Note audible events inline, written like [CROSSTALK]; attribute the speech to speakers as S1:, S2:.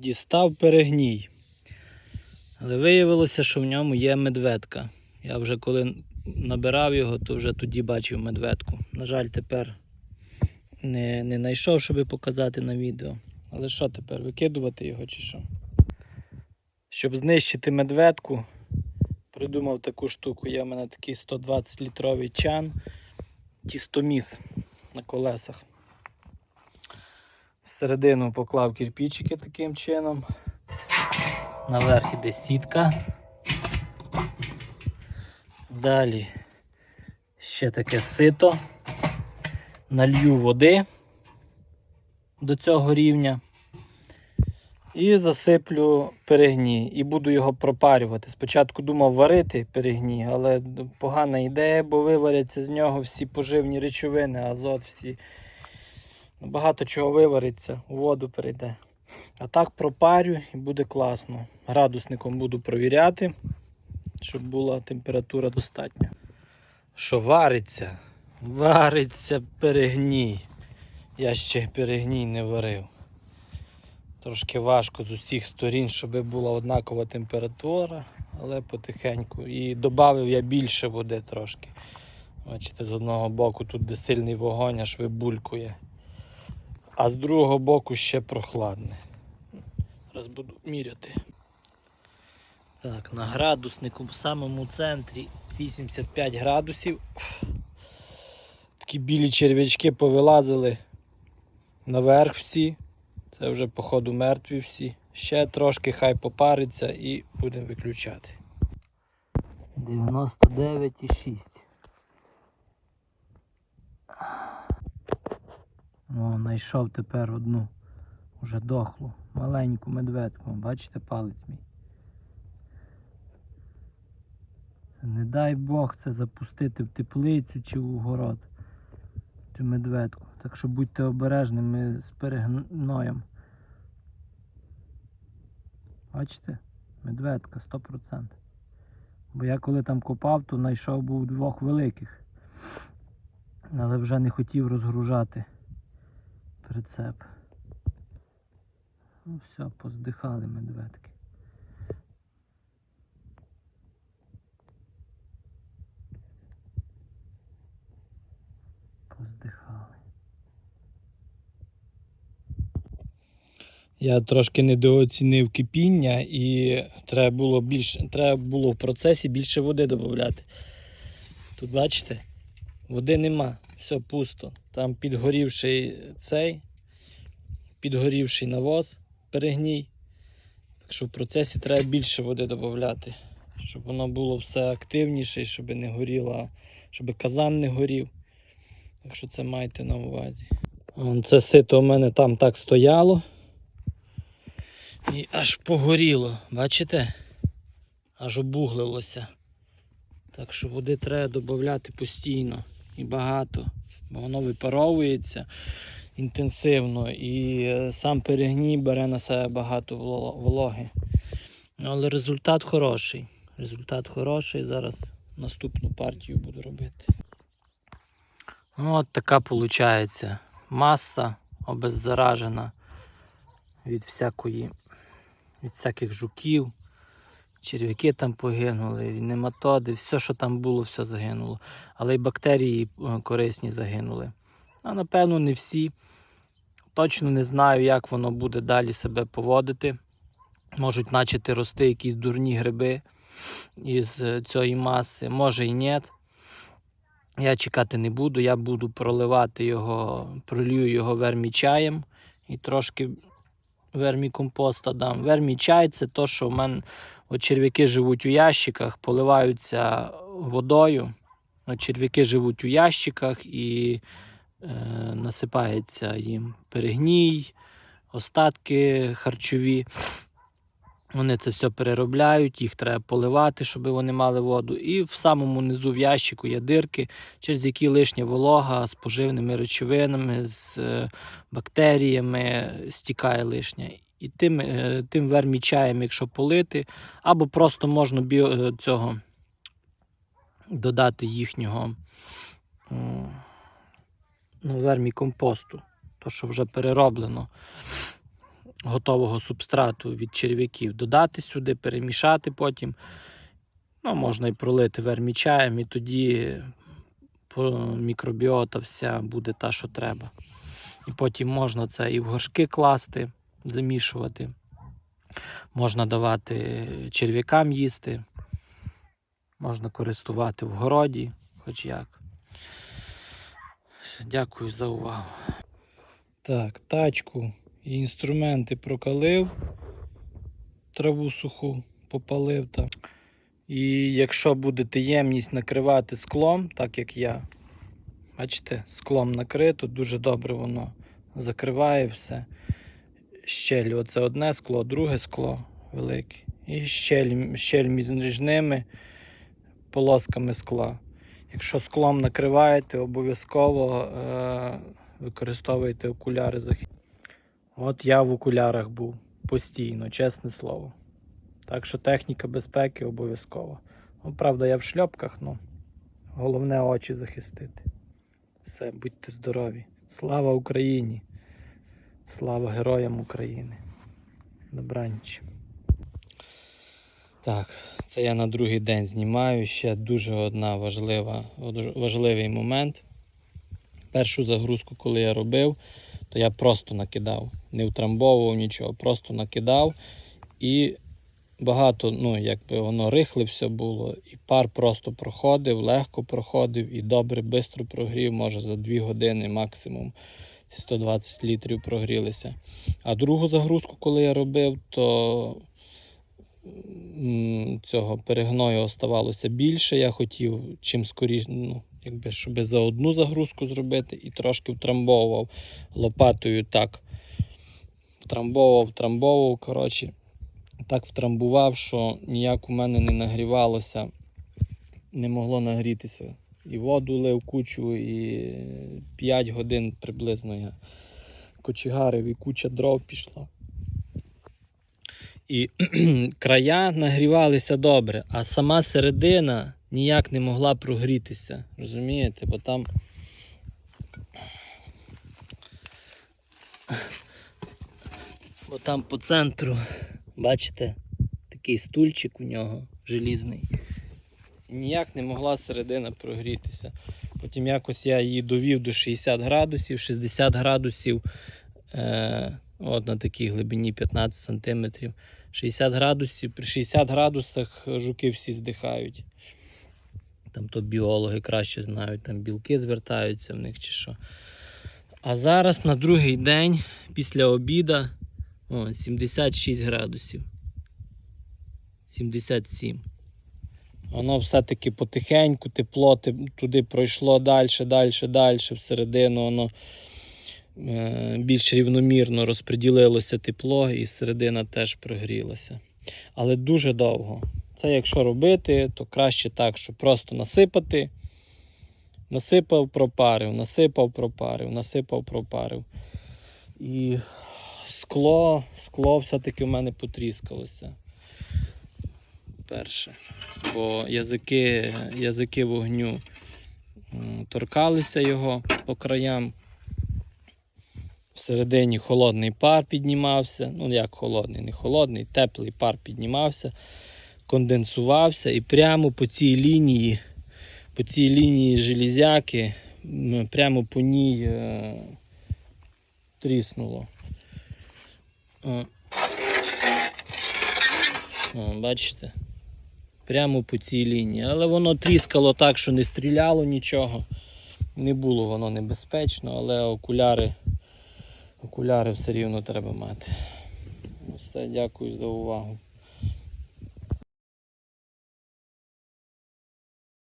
S1: дістав перегній. Але виявилося, що в ньому є медведка. Я вже коли набирав його, то вже тоді бачив медведку. На жаль, тепер не, не знайшов, щоб показати на відео. Але що тепер, викидувати його чи що? Щоб знищити медведку, придумав таку штуку. Є в мене такий 120 літровий чан, тістоміс на колесах. Всередину поклав кирпичики таким чином. Наверх іде сітка. Далі ще таке сито. Налью води до цього рівня. І засиплю перегній. І буду його пропарювати. Спочатку думав варити перегній, але погана ідея, бо виваряться з нього всі поживні речовини, азот, всі. Багато чого вивариться, у воду перейде. А так пропарю і буде класно. Градусником буду провіряти, щоб була температура достатня. Що вариться? Вариться перегній. Я ще перегній не варив. Трошки важко з усіх сторін, щоб була однакова температура, але потихеньку. І додав я більше води трошки. Бачите, з одного боку тут де сильний вогонь, аж вибулькує. А з другого боку ще прохладне. Зараз буду міряти. Так, на градуснику в самому центрі 85 градусів. Такі білі черв'ячки повилазили наверх всі. Це вже, походу, мертві всі. Ще трошки хай попариться і будемо виключати. 99,6. О, знайшов тепер одну уже дохлу, маленьку медведку. Бачите палець мій. Це не дай Бог це запустити в теплицю чи в город. Цю медведку. Так що будьте обережними з перегноєм. Бачите? Медведка 100%. Бо я коли там копав, то знайшов був двох великих. Але вже не хотів розгружати прицеп. Ну все, поздихали медведки. Поздихали. Я трошки недооцінив кипіння і треба було більше, треба було в процесі більше води додати. Тут бачите, води нема, все пусто. Там підгорівший цей, підгорівший навоз, перегній. Так що в процесі треба більше води додати, щоб воно було все активніше, щоб не горіло, щоб казан не горів. Так що це майте на увазі. Це сито у мене там так стояло. І аж погоріло, бачите? Аж обуглилося. Так що води треба додати постійно і багато, бо воно випаровується інтенсивно і е, сам перегній бере на себе багато вологи. Але результат хороший. Результат хороший. Зараз наступну партію буду робити. Ну, От така виходить маса обеззаражена від всякої, від всяких жуків. Черв'яки там погинули, нематоди, все, що там було, все загинуло. Але й бактерії е, корисні загинули. А напевно, не всі. Точно не знаю, як воно буде далі себе поводити. Можуть почати рости якісь дурні гриби із е, цієї маси, може і ні. Я чекати не буду, я буду проливати його, пролью його вермічаєм і трошки вермікомпоста дам. Вермічай це то, що в мене от черв'яки живуть у ящиках, поливаються водою. Черв'яки живуть у ящиках і е, насипається їм перегній, остатки харчові. Вони це все переробляють, їх треба поливати, щоб вони мали воду. І в самому низу в ящику є дирки, через які лишня волога з поживними речовинами, з е, бактеріями стікає лишня. І тим, е, тим вермічаєм, якщо полити, або просто можна біо, е, цього додати їхнього ну, вермікомпосту, то що вже перероблено. Готового субстрату від черв'яків додати сюди, перемішати потім. Ну, можна і пролити вермічаєм, і тоді мікробіота вся буде та, що треба. І потім можна це і в горшки класти, замішувати. Можна давати черв'якам їсти, можна користувати в городі, хоч як. Дякую за увагу. Так, тачку інструменти прокалив, траву суху попалив там. І якщо будете ємність накривати склом, так як я, бачите, склом накрито, дуже добре воно закриває все. Щель, оце одне скло, друге скло велике. І щель, щель між ними полосками скла. Якщо склом накриваєте, обов'язково е- використовуйте окуляри захист. От я в окулярах був постійно, чесне слово. Так що техніка безпеки обов'язково. Ну, правда, я в шльопках, ну головне очі захистити. Все, будьте здорові. Слава Україні! Слава героям України. Добраніч. Так, це я на другий день знімаю. Ще дуже одна важлива, важливий момент. Першу загрузку, коли я робив, то я просто накидав. Не втрамбовував нічого, просто накидав. І багато, ну, якби воно рихле все було, і пар просто проходив, легко проходив і добре, швидко прогрів, може за 2 години максимум. Ці 120 літрів прогрілися. А другу загрузку, коли я робив, то цього перегною оставалося більше. Я хотів чим скоріше, ну, якби, щоб за одну загрузку зробити і трошки втрамбовував лопатою так. Втрамбовував, втрамбовував. Коротше, так втрамбував, що ніяк у мене не нагрівалося, не могло нагрітися. І воду лив кучу, і 5 годин приблизно я кочегарив, і куча дров пішла. І [CLEARS THROAT] края нагрівалися добре, а сама середина ніяк не могла прогрітися. Розумієте? Бо там. Бо там по центру, бачите, такий стульчик у нього желізний. Ніяк не могла середина прогрітися. Потім якось я її довів до 60 градусів, 60 градусів е, от на такій глибині 15 сантиметрів. 60 градусів, при 60 градусах жуки всі здихають. Там то біологи краще знають, там білки звертаються в них чи що. А зараз на другий день після обіда о, 76 градусів. 77. Воно все-таки потихеньку, тепло туди пройшло далі, далі, далі, всередину воно е, більш рівномірно розподілилося тепло і середина теж прогрілася. Але дуже довго. Це якщо робити, то краще так, що просто насипати. Насипав, пропарив, насипав, пропарив, насипав, пропарив. І скло, скло все-таки в мене потріскалося. Перше. Бо язики, язики вогню торкалися його по краям. Всередині холодний пар піднімався. Ну, як холодний, не холодний, теплий пар піднімався, конденсувався і прямо по цій лінії, по цій лінії железяки, прямо по ній е, тріснуло. О. О, бачите? Прямо по цій лінії. Але воно тріскало так, що не стріляло нічого. Не було воно небезпечно, але окуляри, окуляри все рівно треба мати. Ну, Все, дякую за увагу.